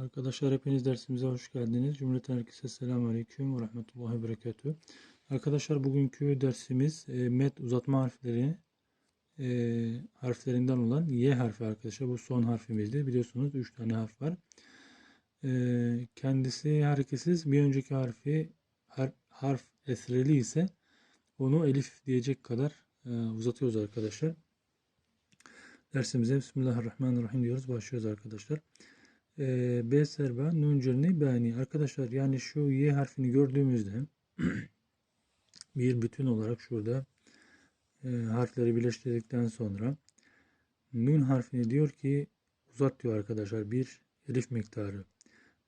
Arkadaşlar hepiniz dersimize hoş geldiniz. Cümleten herkese selamun aleyküm ve rahmetullahi ve. Arkadaşlar bugünkü dersimiz e, met uzatma harfleri e, harflerinden olan Y harfi arkadaşlar. Bu son harfimizdi. Biliyorsunuz 3 tane harf var. E, kendisi hareketsiz. Bir önceki harfi har- harf esreli ise onu elif diyecek kadar e, uzatıyoruz arkadaşlar. Dersimize Bismillahirrahmanirrahim diyoruz. Başlıyoruz arkadaşlar. Ee, B serba nun cerni bani. Arkadaşlar yani şu Y harfini gördüğümüzde bir bütün olarak şurada e, harfleri birleştirdikten sonra nun harfini diyor ki uzat diyor arkadaşlar bir elif miktarı.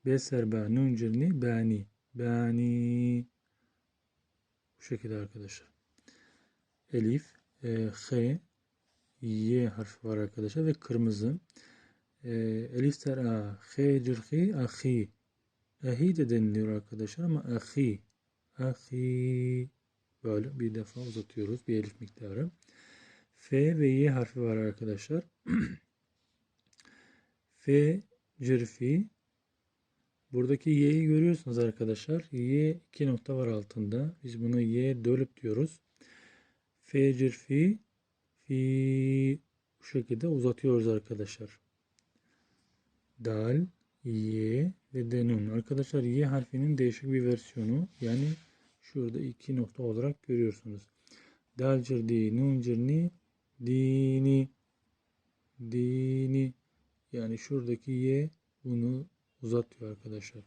B serba nun cerni bani. Bani. Bu şekilde arkadaşlar. Elif, e, H, Y harfi var arkadaşlar ve kırmızı. E, elif ser a, H cirhi, ahi. Ahi de deniliyor arkadaşlar ama ahi. Ahi. Böyle bir defa uzatıyoruz bir elif miktarı. F ve Y harfi var arkadaşlar. F cirfi. Buradaki Y'yi görüyorsunuz arkadaşlar. Y iki nokta var altında. Biz buna Y dölüp diyoruz. F cirfi fi bu şekilde uzatıyoruz arkadaşlar. Dal, Y ve denun. Arkadaşlar Y harfinin değişik bir versiyonu. Yani şurada iki nokta olarak görüyorsunuz. Dal cirdi, nun cirni, dini, dini. Yani şuradaki Y bunu uzatıyor arkadaşlar.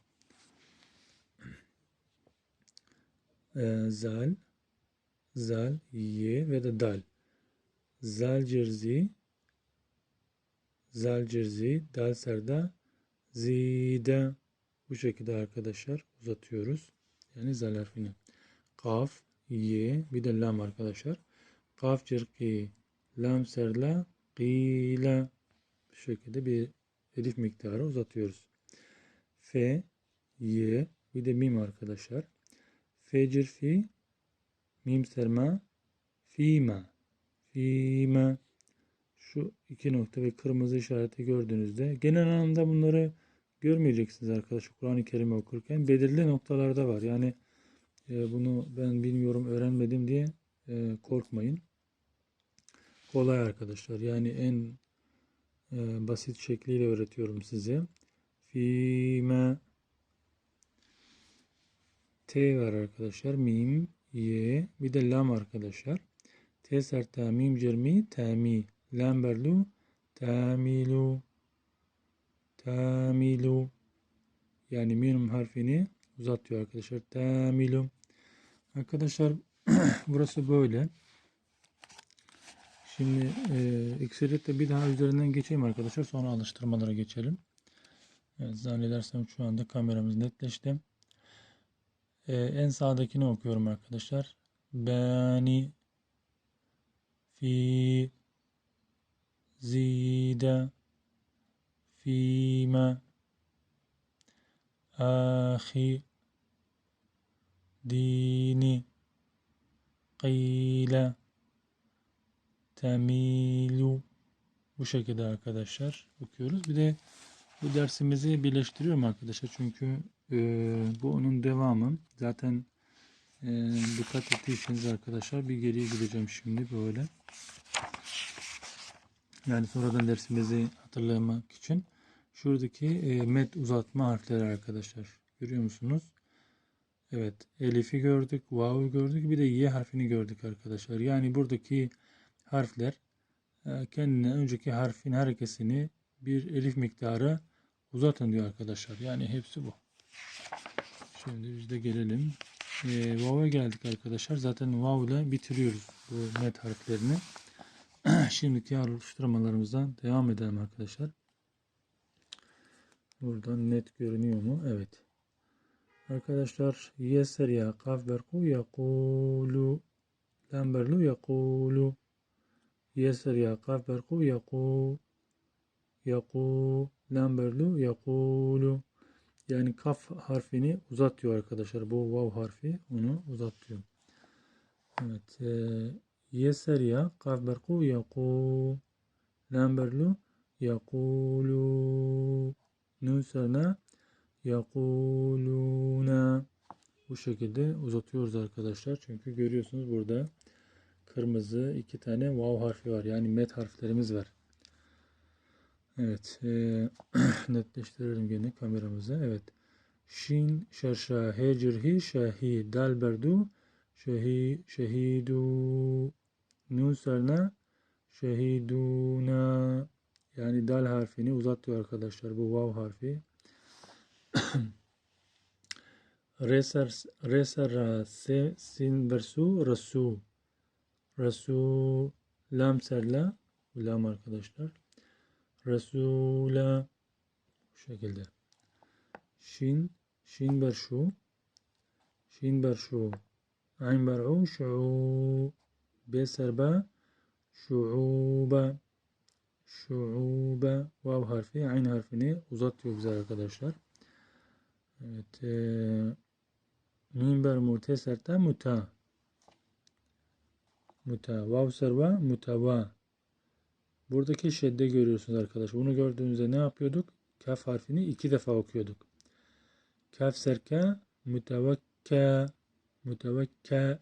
Ee, zal, zal, Y ve de dal. Zal cirzi, zal cirzi, dal serda, zide. Bu şekilde arkadaşlar uzatıyoruz. Yani zal harfini. Kaf, ye, bir de lam arkadaşlar. Kaf cirki, lam serla, qila. Bu şekilde bir elif miktarı uzatıyoruz. F, ye, bir de mim arkadaşlar. F cirfi, mim serma, fima. Fima. Şu iki nokta ve kırmızı işareti gördüğünüzde genel anlamda bunları görmeyeceksiniz arkadaşlar Kur'an-ı Kerim okurken. Belirli noktalarda var. Yani e, bunu ben bilmiyorum öğrenmedim diye e, korkmayın. Kolay arkadaşlar. Yani en e, basit şekliyle öğretiyorum size. Fima T var arkadaşlar. Mim, Y, bir de lam arkadaşlar. T sert mim cermi tami. Lam berlu tamilu. Tamilu. Yani mim harfini uzatıyor arkadaşlar. Tamilu. Arkadaşlar burası böyle. Şimdi e, Xerit'te bir daha üzerinden geçeyim arkadaşlar. Sonra alıştırmalara geçelim. Evet, zannedersem şu anda kameramız netleşti. Ee, en sağdakini okuyorum arkadaşlar. Bani fi zide fima ahi dini qila temilu bu şekilde arkadaşlar okuyoruz. Bir de bu dersimizi birleştiriyorum arkadaşlar. Çünkü e, bu onun devamı. Zaten e, dikkat ettiyseniz arkadaşlar bir geriye gideceğim şimdi böyle. Yani sonradan dersimizi hatırlamak için. Şuradaki e, met uzatma harfleri arkadaşlar. Görüyor musunuz? Evet. Elif'i gördük. Vav'u gördük. Bir de Y harfini gördük arkadaşlar. Yani buradaki harfler e, kendine önceki harfin harekesini bir elif miktarı uzatın diyor arkadaşlar. Yani hepsi bu. Şimdi biz de gelelim. E, Vav'a geldik arkadaşlar. Zaten Vav ile bitiriyoruz bu met harflerini. Şimdiki oluşturmalarımızdan devam edelim arkadaşlar. Buradan net görünüyor mu? Evet. Arkadaşlar yeser ya kaf berku yakulu lamberlu yakulu yeser ya kaf berku yaku yaku lamberlu yakulu yani kaf harfini uzatıyor arkadaşlar. Bu vav harfi onu uzatıyor. Evet. E, ya kaf berku yaku lamberlu yakulu Nun serna yakuluna. Bu şekilde uzatıyoruz arkadaşlar. Çünkü görüyorsunuz burada kırmızı iki tane vav harfi var. Yani met harflerimiz var. Evet. eee, netleştirelim gene kameramızı. Evet. Şin şerşa hecirhi şahi dal berdu şehi şehidu nun serna şehiduna yani dal harfini uzatıyor arkadaşlar bu vav harfi. Reser resera se sin versu rasu rasu lam serla lam arkadaşlar. Rasula bu şekilde. Şin şin berşu şin berşu ayn ber'u şu'u be serba şu'uba şu'uba vav harfi ayn harfini uzatıyor bize arkadaşlar. Evet. eee minber muteserta muta muta vav serva mutava Buradaki şedde görüyorsunuz arkadaşlar. Bunu gördüğünüzde ne yapıyorduk? Kaf harfini iki defa okuyorduk. Kaf serka mutevekka mutevekka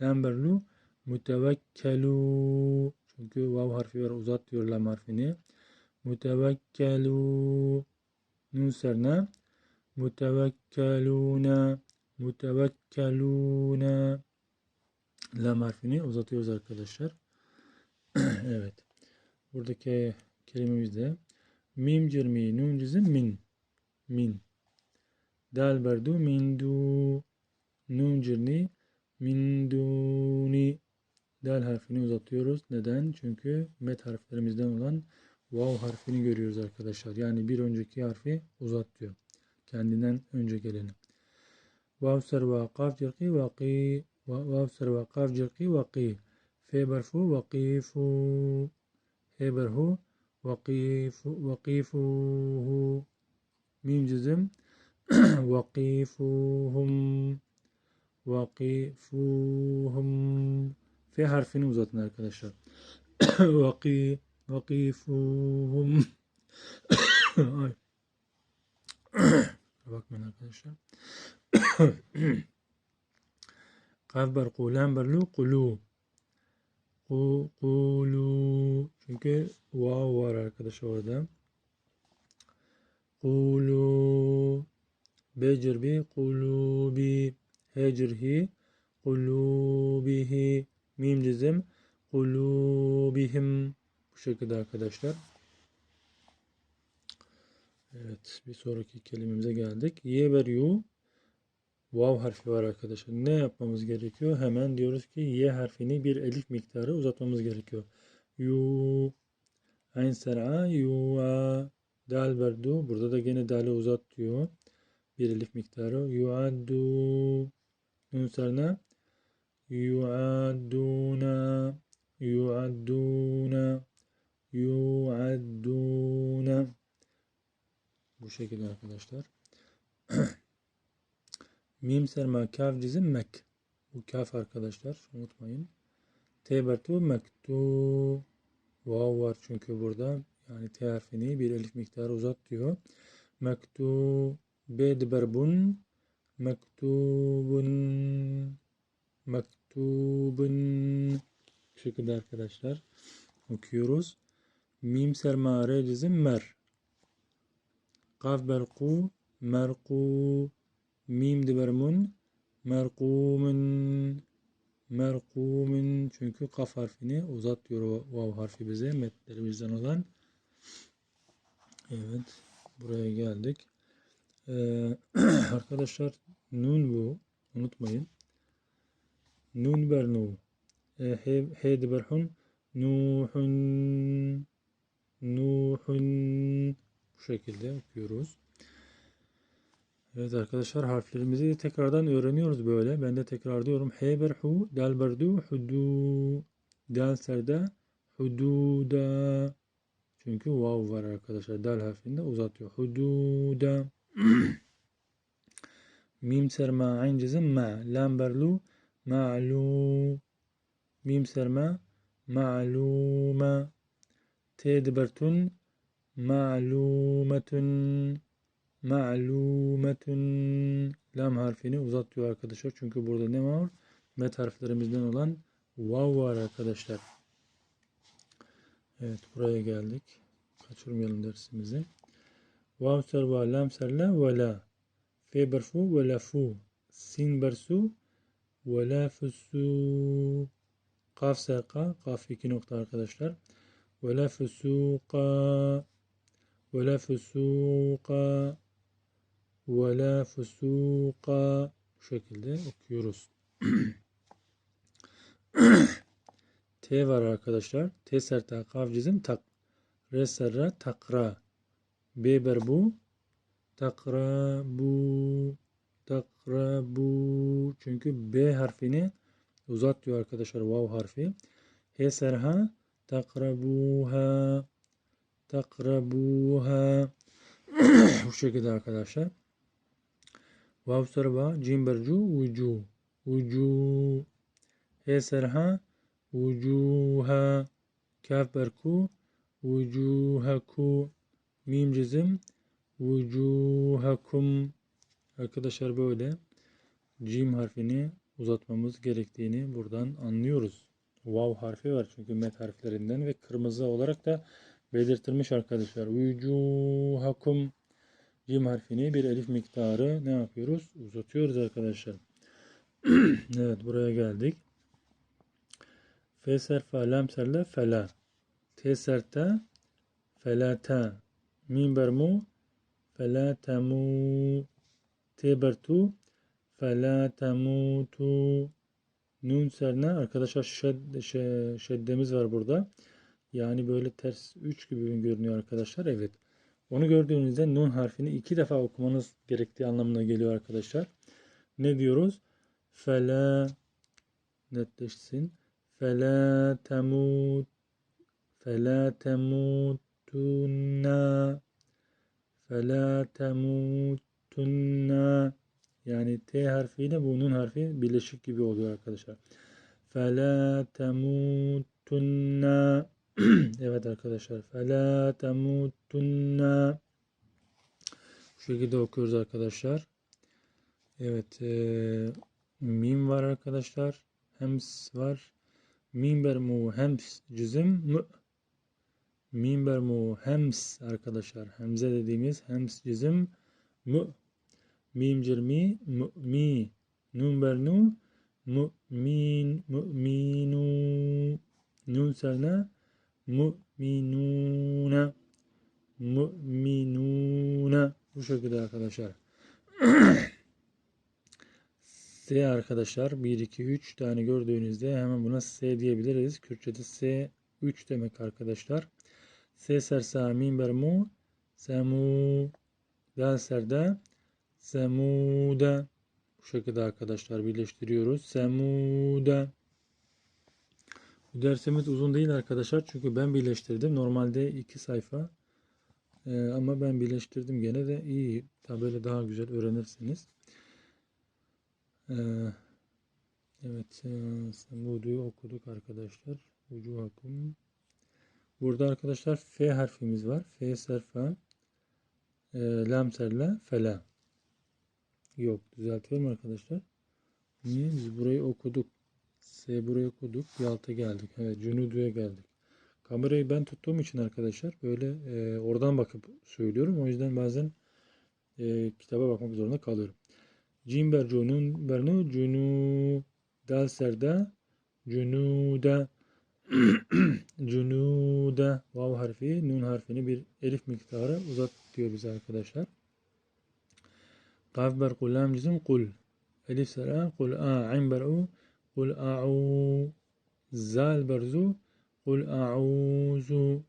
lamberlu mutevekkelu. Çünkü vav harfi var uzat diyor lam harfini. Mutevekkelu. Nun serna mutevekkeluna mutevekkeluna lam harfini uzatıyoruz arkadaşlar. evet. Buradaki kelimemiz de mim cirmi nun cizim min. Min. Dal berdu min du nun cirni min duni dal harfini uzatıyoruz. Neden? Çünkü met harflerimizden olan vav harfini görüyoruz arkadaşlar. Yani bir önceki harfi uzat. Kendinden önce geleni. Vav serva kaf cirki vaki vav serva kaf cirki vaki fe berfu vakifu heberhu vakifu vakifuhu mim cizim vakifuhum وقيفوهم في حرفين وزوتنا arkadaşlar وقي وقيفوهم bak ben arkadaşlar قف بر قولان بر لو قلو. قولو. çünkü واو var arkadaşlar orada قولو. بجر بقلوبي Hecirhi kulubihi. Mim cizim kulubihim. Bu şekilde arkadaşlar. Evet bir sonraki kelimemize geldik. Yeberyu Vav harfi var arkadaşlar. Ne yapmamız gerekiyor? Hemen diyoruz ki Y harfini bir elif miktarı uzatmamız gerekiyor. Yu Ayn ser'a yu'a Dal berdu. Burada da gene dali uzat diyor. Bir elif miktarı. Yu'addu Nun serna yu'adduna yu'adduna yu'adduna bu şekilde arkadaşlar. Mim serma kaf cizim mek. Bu kaf arkadaşlar unutmayın. Tebertu mektu. Vav var çünkü burada. Yani T harfini bir elif miktarı uzat diyor. Mektu bedberbun mektubun mektubun. Bu şekilde arkadaşlar okuyoruz. Mim serma re mer. Kaf berku merku. Mim dibermun merkumun. Merkumun. Çünkü kaf harfini uzat diyor vav harfi bize metlerimizden olan. Evet buraya geldik. Ee, arkadaşlar nun bu unutmayın nun bernu e, he, he diberhun nuhun nuhun bu şekilde okuyoruz Evet arkadaşlar harflerimizi tekrardan öğreniyoruz böyle. Ben de tekrar diyorum. Heberhu, delberdu, hudu, delserde, hududa. Çünkü vav var arkadaşlar. Dal harfinde uzatıyor. Hududa. Mim serma ayn cizim ma. Lam berlu, ma'lu. Mim serma, ma'luma. Te dibertun, ma'lumetun ma'lumetun lam harfini uzatıyor arkadaşlar. Çünkü burada ne var? Met harflerimizden olan vav var arkadaşlar. Evet buraya geldik. Kaçırmayalım dersimizi. Vav ser va lam serle ve la. Ve la fu. Sin bersu ve la fusu. Kaf serka. Kaf iki nokta arkadaşlar. Ve la fusuka. Ve la fusuka. Ve la. Bu şekilde okuyoruz. T var arkadaşlar. T serta kaf cizim tak. Re takra. B berbu. Takra bu. Takra bu. Çünkü B harfini uzat diyor arkadaşlar. Vav harfi. H serha. Takrabuha. Takrabuha. Bu şekilde arkadaşlar. Vav serba. Cim bercu. Ucu. Ucu. H serha. Vucuha. Kaf berku. Vucuhaku. Mim cizim. Vucuhakum. Arkadaşlar böyle cim harfini uzatmamız gerektiğini buradan anlıyoruz. Vav harfi var çünkü met harflerinden ve kırmızı olarak da belirtilmiş arkadaşlar. Vucuhakum. Cim harfini bir elif miktarı ne yapıyoruz? Uzatıyoruz arkadaşlar. evet buraya geldik. F serfa lam serle fela. T serta felata. Mim bermu felatamu. T bertu felatamutu. Nun serine arkadaşlar şed, şe, şeddemiz var burada. Yani böyle ters 3 gibi görünüyor arkadaşlar. Evet. Onu gördüğünüzde nun harfini iki defa okumanız gerektiği anlamına geliyor arkadaşlar. Ne diyoruz? Fela netleşsin. Fela temut Fela temutunna Fela temutunna Yani T harfiyle bu nun harfi birleşik gibi oluyor arkadaşlar. Fela temutunna Evet arkadaşlar. Fela temutunna Bu şekilde okuyoruz arkadaşlar. Evet. E, mim var arkadaşlar. Hems var. Mim bermu hems cüzüm mü. Mim bermu hems arkadaşlar. Hemze dediğimiz hems cüzüm mü. Mim cirmi mi. Nun bernu mu'min mu'minu. Nun serna mu'minuna. Mu'minuna. Bu şekilde arkadaşlar. S arkadaşlar 1 2 3 tane gördüğünüzde hemen buna S diyebiliriz. Kürtçede S 3 demek arkadaşlar. Bermu semu dal serde semuda bu şekilde arkadaşlar birleştiriyoruz. Semuda bu dersimiz uzun değil arkadaşlar. Çünkü ben birleştirdim. Normalde 2 sayfa. Ee, ama ben birleştirdim gene de iyi. Böyle daha güzel öğrenirsiniz. Ee, evet. E, Semud'u okuduk arkadaşlar. Ucuhakum. Burada arkadaşlar F harfimiz var. F serfa. E, lam serla fela. Yok. Düzeltiyorum arkadaşlar. Niye? Biz burayı okuduk. S burayı okuduk. Bir alta geldik. Evet. Cunudu'ya geldik. Kamerayı ben tuttuğum için arkadaşlar böyle e, oradan bakıp söylüyorum. O yüzden bazen e, kitaba bakmak zorunda kalıyorum. Cim bercunun bernu cunu dal serda cunuda cunuda vav harfi nun harfini bir elif miktarı uzat diyor bize arkadaşlar. Kaf ber kulam cizim kul elif sera kul a ayn ber'u kul a'u zal berzu kul a'uzu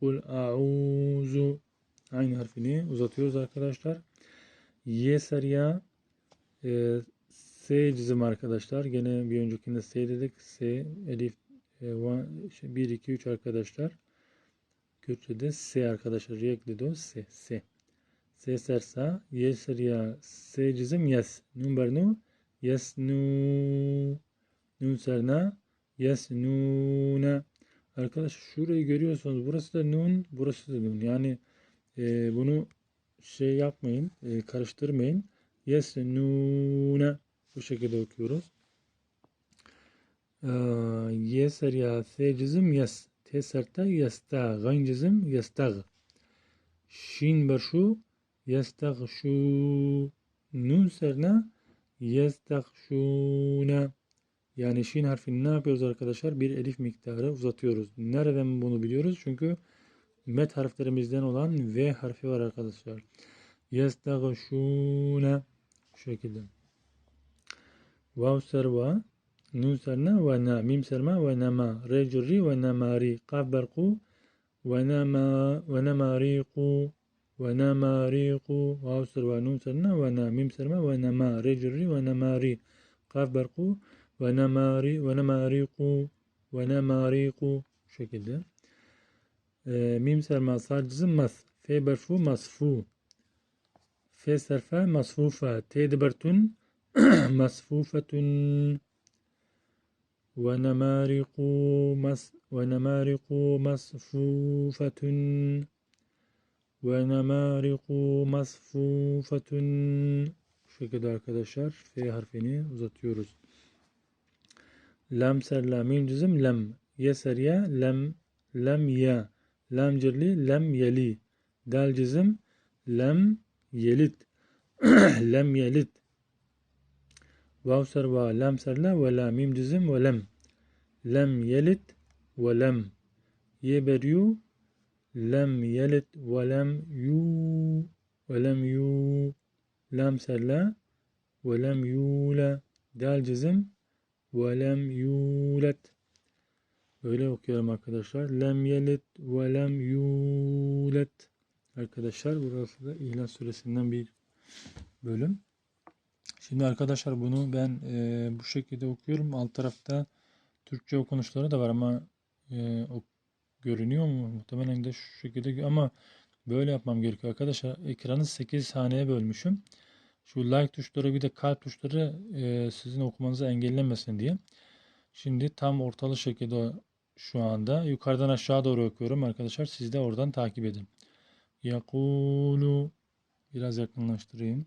kul a'uzu aynı harfini uzatıyoruz arkadaşlar. Ye serya e, S cizim arkadaşlar. Gene bir öncekinde S dedik. S elif 1 2 3 arkadaşlar. Kürtçe'de S arkadaşlar. Reklido S S. S sersa yeser ya S cizim yes. Nun bernu yes nu nun serna yes nuna Arkadaşlar şurayı görüyorsunuz. Burası da nun, burası da nun. Yani e, bunu şey yapmayın, e, karıştırmayın. Yesnune bu şekilde okuyoruz. Ee, yeser ya se cizim yes. Te sertte yesta. Gayn. Şin berşu yestag şu. Nun serine yestag şune. Yani şin harfini ne yapıyoruz arkadaşlar? Bir elif miktarı uzatıyoruz. Nereden bunu biliyoruz? Çünkü met harflerimizden olan V harfi var arkadaşlar. Yestagşune şu şekilde. Vav serva nun serna ve na mim serma ve nama re curri ve namari kaf berku ve nama ve namariku ve namariku vav serva nun serna ve na mim serma ve nama re curri ve namari kaf berku ve namari ve namariku ve namariku şu şekilde. Ee, mim ونمارق مس ونمارق مصفوفة ونمارق مصفوفة şu şekilde arkadaşlar F harfini uzatıyoruz. Lam ser la mim cizim lem. Yeser ya lem lem ya. Lam cirli lem yeli. Dal cizim lem yelit. lem yelit. Vav ser va lam ser la ve la mim cizim ve lem. Lem yelit ve lem. Ye lem yelit ve lem yu ve lem yu. Lam ser la ve lem yula. Dal cizim ve lem yulet. Böyle okuyorum arkadaşlar. Lem yelit ve lem yulet. Arkadaşlar burası da İhlas suresinden bir bölüm. Şimdi arkadaşlar bunu ben e, bu şekilde okuyorum. Alt tarafta Türkçe okunuşları da var ama e, o, görünüyor mu? Muhtemelen de şu şekilde ama böyle yapmam gerekiyor arkadaşlar. Ekranı 8 haneye bölmüşüm. Şu like tuşları bir de kalp tuşları e, sizin okumanızı engellemesin diye. Şimdi tam ortalı şekilde şu anda yukarıdan aşağı doğru okuyorum arkadaşlar. Siz de oradan takip edin. Yakulu biraz yakınlaştırayım.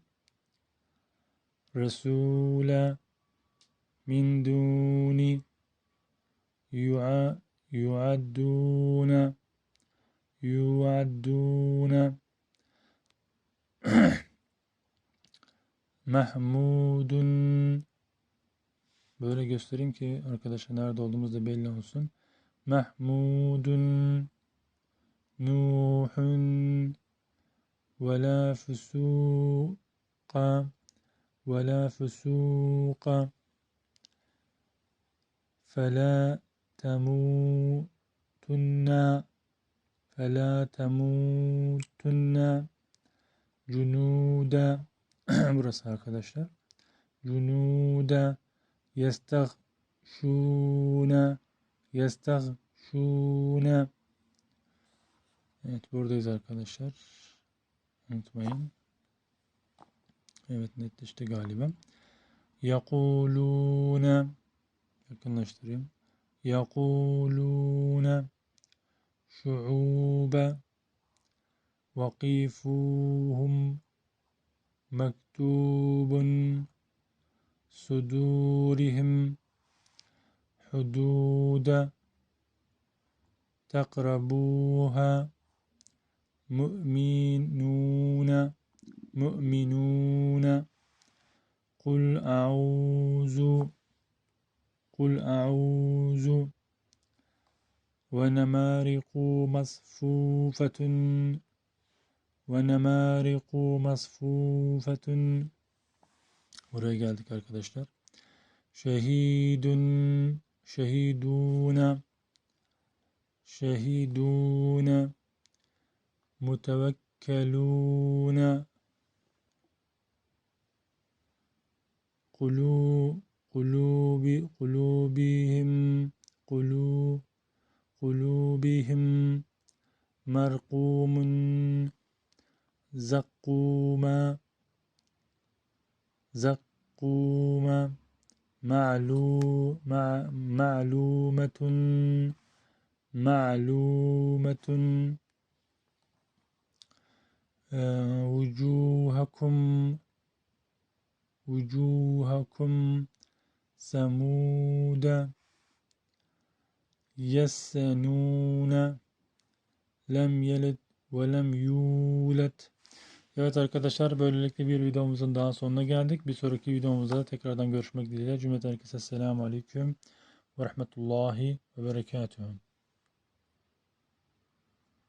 Resule min duni yuadduna yuadduna. Mahmudun. Böyle göstereyim ki arkadaşlar nerede olduğumuz da belli olsun. Mahmudun. Nuhun. Ve la fusuqa ve la fusuqa فلا تموتن فلا تموتن cunuda burası arkadaşlar cunuda yestagşuna yestagşuna Evet buradayız arkadaşlar unutmayın Evet netleşti galiba. Yakulune yakınlaştırayım. Yakulune şuube vakifuhum mektubun sudurihim hududa تقربوها مؤمنون مؤمنون قل أعوذ قل أعوذ ونمارق مصفوفة ونمارق مصفوفة Buraya geldik arkadaşlar. Şehidun şehiduna şehiduna mutevekkeluna kulu قلوب قلوبهم قلوب قلوبهم مرقوم زقوما زقوما معلو مع معلومة ma'lumetun Ee, vucuhakum semude yessenune lem yelid ve lem yulet Evet arkadaşlar böylelikle bir videomuzun daha sonuna geldik. Bir sonraki videomuzda tekrardan görüşmek dileğiyle. Cümleten herkese selamun aleyküm ve rahmetullahi ve berekatuhu.